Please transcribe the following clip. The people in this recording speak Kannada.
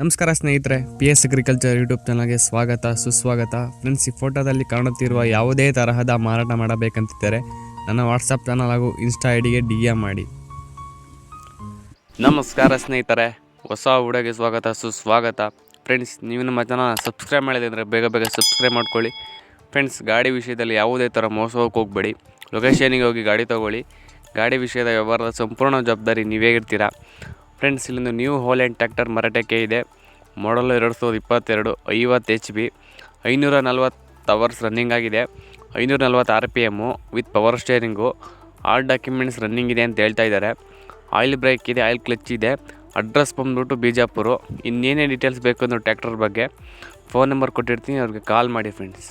ನಮಸ್ಕಾರ ಸ್ನೇಹಿತರೆ ಪಿ ಎಸ್ ಅಗ್ರಿಕಲ್ಚರ್ ಯೂಟ್ಯೂಬ್ ಚಾನಲ್ಗೆ ಸ್ವಾಗತ, ಸುಸ್ವಾಗತ. ಫ್ರೆಂಡ್ಸ್ ಈ ಫೋಟೋದಲ್ಲಿ ಕಾಣುತ್ತಿರುವ ಯಾವುದೇ ತರಹದ ಮಾರಾಟ ಮಾಡಬೇಕಂತಿದ್ದರೆ ನನ್ನ ವಾಟ್ಸಪ್ ಚಾನಲ್ ಹಾಗೂ ಇನ್ಸ್ಟಾ ಐ ಡಿಗೆ ಡಿ ಎಂ ಮಾಡಿ. ನಮಸ್ಕಾರ ಸ್ನೇಹಿತರೆ, ಹೊಸ ಹುಡುಗೆ ಸ್ವಾಗತ, ಸುಸ್ವಾಗತ. ಫ್ರೆಂಡ್ಸ್ ನೀವು ನಮ್ಮ ಚಾನಲ್ ಸಬ್ಸ್ಕ್ರೈಬ್ ಮಾಡಿದೆ ಅಂದರೆ ಬೇಗ ಬೇಗ ಸಬ್ಸ್ಕ್ರೈಬ್ ಮಾಡ್ಕೊಳ್ಳಿ. ಫ್ರೆಂಡ್ಸ್ ಗಾಡಿ ವಿಷಯದಲ್ಲಿ ಯಾವುದೇ ಥರ ಮೋಸ ಹೋಗಿ ಹೋಗಬೇಡಿ ಲೊಕೇಶನಿಗೆ ಹೋಗಿ ಗಾಡಿ ತೊಗೊಳ್ಳಿ. ಗಾಡಿ ವಿಷಯದ ವ್ಯವಹಾರದ ಸಂಪೂರ್ಣ ಜವಾಬ್ದಾರಿ ನೀವೇ ಇರ್ತೀರಾ? ಫ್ರೆಂಡ್ಸ್, ಇಲ್ಲೊಂದು ನ್ಯೂ ಹೋಲ್ಯಾಂಡ್ ಟ್ಯಾಕ್ಟರ್ ಮಾರಾಟಕ್ಕೆ ಇದೆ. ಮಾಡಲು ಎರಡು ಸಾವಿರದ ಇಪ್ಪತ್ತೆರಡು, ಐವತ್ತು ಎಚ್ ಬಿ ಐನೂರ ನಲ್ವತ್ತು ಅವರ್ಸ್ ರನ್ನಿಂಗ್ ಆಗಿದೆ. ಐನೂರ ನಲ್ವತ್ತು R P M with power steering all documents running ಇದೆ ಅಂತ ಹೇಳ್ತಾ ಇದ್ದಾರೆ. ಆಯಿಲ್ ಬ್ರೇಕ್ ಇದೆ ಆಯಿಲ್ ಕ್ಲಚ್ ಇದೆ. ಅಡ್ರೆಸ್ ಬಂದ್ಬಿಟ್ಟು ಬಿಜಾಪುರು. ಇನ್ನೇನೇ ಡೀಟೇಲ್ಸ್ ಬೇಕು ಅಂದ್ರೆ ಟ್ಯಾಕ್ಟರ್ ಬಗ್ಗೆ ಫೋನ್ ನಂಬರ್ ಕೊಟ್ಟಿರ್ತೀನಿ, ಅವ್ರಿಗೆ ಕಾಲ್ ಮಾಡಿ ಫ್ರೆಂಡ್ಸ್